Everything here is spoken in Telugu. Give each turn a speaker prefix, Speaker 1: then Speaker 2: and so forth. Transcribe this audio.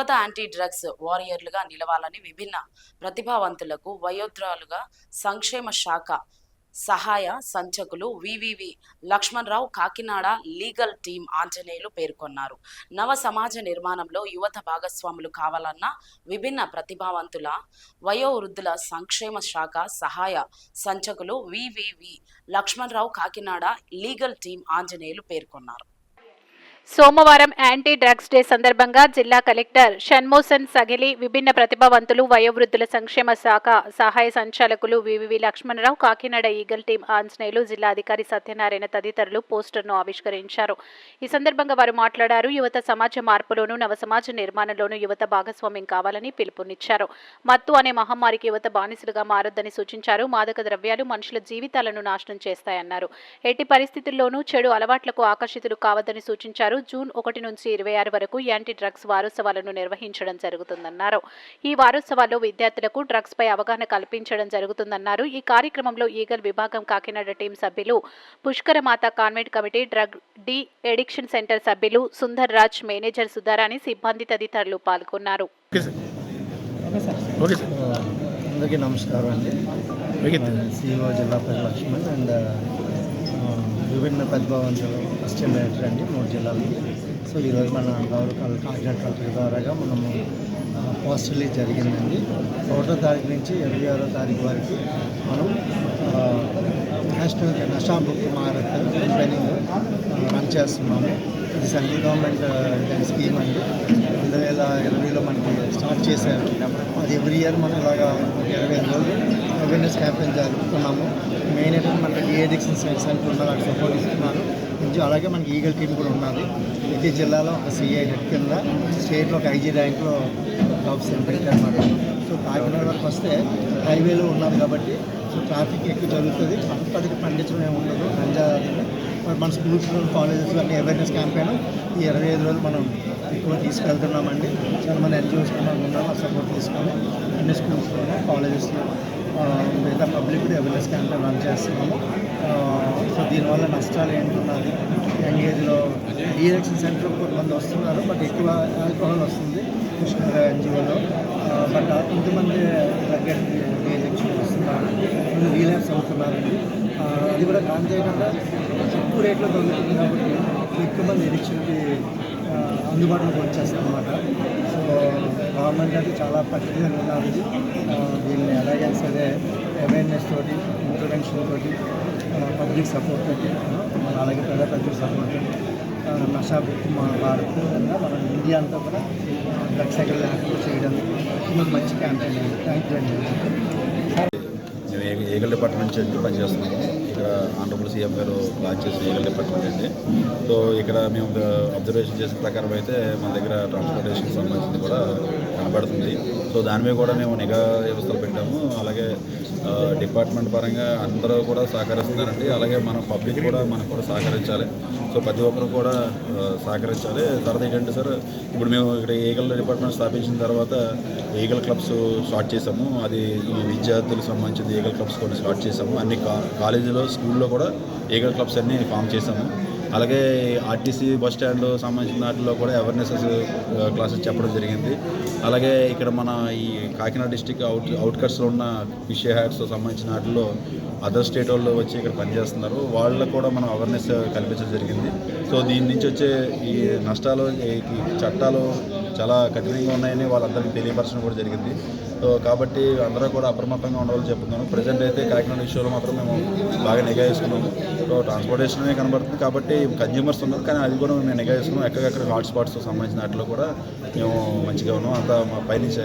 Speaker 1: యువత యాంటీ డ్రగ్స్ వారియర్లుగా నిలవాలని విభిన్న ప్రతిభావంతులకు వయోద్రాలుగా సంక్షేమ శాఖ సహాయ సంచకులు V V V Lakshmanarao Kakinada legal team Anjaneyulu పేర్కొన్నారు. నవ సమాజ నిర్మాణంలో యువత భాగస్వాములు కావాలన్న విభిన్న ప్రతిభావంతుల వయోవృద్ధుల సంక్షేమ శాఖ సహాయ సంచకులు V V V Lakshmanarao Kakinada legal team Anjaneyulu పేర్కొన్నారు.
Speaker 2: సోమవారం యాంటీ డ్రగ్స్ డే సందర్భంగా జిల్లా కలెక్టర్ షణ్మోసన్ సగిలి విభిన్న ప్రతిభావంతులు వయోవృద్ధుల సంక్షేమ శాఖ సహాయ సంచాలకులు V V V Lakshmanarao Kakinada eagle team Anjaneyulu జిల్లా అధికారి సత్యనారాయణ తదితరులు పోస్టర్ను ఆవిష్కరించారు. ఈ సందర్భంగా వారు మాట్లాడారు యువత సమాజ మార్పులోను నవ సమాజ నిర్మాణంలోనూ యువత భాగస్వామ్యం కావాలని పిలుపునిచ్చారు. మత్తు అనే మహమ్మారికి యువత బానిసలుగా మారొద్దని సూచించారు. మాదక ద్రవ్యాలు మనుషుల జీవితాలను నాశనం చేస్తాయన్నారు. ఎట్టి పరిస్థితుల్లోనూ చెడు అలవాట్లకు ఆకర్షితులు కావద్దని సూచించారు. జూన్ ఒకటి నుంచి ఇరవై ఆరు వరకు యాంటీ డ్రగ్స్ వారోత్సవాలను నిర్వహించడం జరుగుతుందన్నారు. ఈ వారోత్సవాల్లో విద్యార్థులకు డ్రగ్స్ పై అవగాహన కల్పించడం జరుగుతుందన్నారు. ఈ కార్యక్రమంలో ఈగల్ విభాగం కాకినాడ టీం సభ్యులు పుష్కరమాత convent committee drug de addiction centre సభ్యులు సుందర్ రాజ్ మేనేజర్ సుధారాణి సిబ్బంది తదితరులు పాల్గొన్నారు.
Speaker 3: Okay sir. Okay sir.
Speaker 4: అందరికీ నమస్కారం అండి. సిఇఓ జిల్లా ప్రజల లక్ష్మణ్ అండ్ విభిన్న ప్రతిభావంతులు అసిస్టెంట్ డైరెక్టర్ అండి మూడు జిల్లాలకి సో ఈరోజు మన గౌరవ కల్- కాకినాడ కలెక్టర్ ద్వారాగా మనము పోస్ట్ రిలీజ్ జరిగిందండి. ఒకటో తారీఖు నుంచి ఇరవై ఆరో తారీఖు వరకు మనం national national book Bharat campaigning run చేస్తున్నాము. ఇది సెంట్రల్ గవర్నమెంట్ స్కీమ్ అండి. రెండు వేల ఇరవైలో మనకి స్టార్ట్ చేశారు. అది ఎవ్రీ ఇయర్ మనం ఇలాగా ఒక ఇరవై ఐదు రోజులు అవేర్నెస్ క్యాంపెయిన్ జరుపుకున్నాము. మెయిన్ ఏంటంటే మనకి డిఎడిక్షన్ సెంటర్ ఉన్నారు అక్కడ సపోర్ట్ ఇస్తున్నారు. అలాగే మనకి ఈగల్ టీం కూడా ఉన్నది. ప్రతి జిల్లాలో ఒక సిఐ హెడ్ కింద స్టేట్లో ఒక ఐజీ ర్యాంక్లో సెంటర్ అనమాట సో కాకినాడ వరకు వస్తే హైవేలో ఉన్నాం కాబట్టి సో ట్రాఫిక్ ఎక్కువ జరుగుతుంది. పద్ధతికి పండించడం ఏమి ఉండదు. గంజా మన స్కూల్స్లో కాలేజెస్లో అన్ని అవేర్నెస్ క్యాంపెయిన్ ఈ ఇరవై ఐదు రోజులు మనం ఎక్కువ తీసుకెళ్తున్నామండి. చాలా మంది ఎన్జిఓస్ మనం ఉన్నాం ఆ సపోర్ట్ తీసుకొని అన్ని స్కూల్స్లో కాలేజెస్లో మిగతా పబ్లిక్ కూడా అవేర్నెస్ క్యాంపెయిన్ రన్ చేస్తున్నాము. సో దీనివల్ల నష్టాలు ఏంటున్నది యంగ్ ఏజ్లో డిఎలక్షన్ సెంటర్ కొంతమంది వస్తున్నారు. బట్ ఎక్కువ ఆల్కహాల్ వస్తుంది పుష్కర ఎన్జిఓలో. బట్ కొంతమంది డ్రగ్ డిఎక్షన్ వస్తున్నారు. రీలాక్స్ అవుతున్నారండి. అది కూడా కాంతేయకుండా తక్కువ రేట్లో దొరుకుతుంది కాబట్టి ఎక్కువ మంది ఎడిక్షన్కి అందుబాటులోకి వచ్చేస్తుంది అనమాట సో గవర్నమెంట్ అయితే చాలా పద్ధతిగా ఉన్నారు దీన్ని ఎలాగైనా సరే అవేర్నెస్ తోటి ఇంటర్వెన్షన్ తోటి పబ్లిక్ సపోర్ట్ తోటి మన అలాగే ప్రజా పబ్లిక్ సపోర్ట్ తోటి ఆ, నషాముక్తి మా భారత్ మన ఇండియా అంతా కూడా డ్రగ్ సైకిల్ చేయడానికి ఇది ఒక మంచి క్యాంపెయిన్ అండి థ్యాంక్ యూ అండి
Speaker 5: ఏగల్ డిపార్ట్మెంట్ నుంచి పనిచేస్తున్నాము ఇక్కడ ఆనరబుల్ సీఎం గారు లాంచ్ చేసిన ఏగల్ డిపార్ట్మెంట్ అండి సో ఇక్కడ మేము అబ్జర్వేషన్ చేసిన ప్రకారం అయితే మన దగ్గర ట్రాన్స్పోర్టేషన్ సంబంధించింది కూడా కనబడుతుంది. సో దాని మీద కూడా మేము నిఘా వ్యవస్థలు పెట్టాము. అలాగే డిపార్ట్మెంట్ పరంగా అందరూ కూడా సహకరిస్తున్నారండి. అలాగే మన పబ్లిక్ కూడా మనం కూడా సహకరించాలి. సో ప్రతి ఒక్కరు కూడా సహకరించాలి. తర్వాత ఏంటంటే సార్ ఇప్పుడు మేము ఇక్కడ ఈగల్ డిపార్ట్మెంట్ స్థాపించిన తర్వాత ఈగల్ క్లబ్స్ స్టార్ట్ చేసాము అది ఈ విద్యార్థులకు సంబంధించిన ఈగల్ క్లబ్స్ కూడా స్టార్ట్ చేసాము అన్ని కా కాలేజీలో స్కూల్లో కూడా ఈగల్ క్లబ్స్ అన్నీ ఫామ్ చేసాము అలాగే ఆర్టీసీ బస్ స్టాండ్ సంబంధించిన వాటిలో కూడా అవేర్నెసెస్ క్లాసెస్ చెప్పడం జరిగింది. అలాగే ఇక్కడ మన ఈ కాకినాడ డిస్టిక్ అవుట్ అవుట్కట్స్లో ఉన్న ఫిష్ హ్యాక్స్ సంబంధించిన వాటిలో అదర్ స్టేట్ వాళ్ళు వచ్చి ఇక్కడ పనిచేస్తున్నారు. వాళ్ళకు కూడా మనం అవేర్నెస్ కల్పించడం జరిగింది. సో దీని నుంచి వచ్చే ఈ నష్టాలు ఈ చట్టాలు చాలా కఠినంగా ఉన్నాయని వాళ్ళందరికీ తెలియపరచడం కూడా జరిగింది. సో కాబట్టి అందరూ కూడా అప్రమత్తంగా ఉండాలని చెప్తున్నాను ప్రజెంట్ అయితే కాకినాడ విషయంలో మాత్రం మేము బాగా నిఘా వేసుకున్నాము. సో ట్రాన్స్పోర్టేషన్ కనబడుతుంది కాబట్టి కన్జ్యూమర్స్ ఉన్నారు కానీ అది కూడా మేము నిఘా వేసుకున్నాం. ఎక్కడెక్కడ హాట్స్పాట్స్ సంబంధించిన వాటిలో కూడా మేము మంచిగా ఉన్నాం. అంతా మా పైనుంచి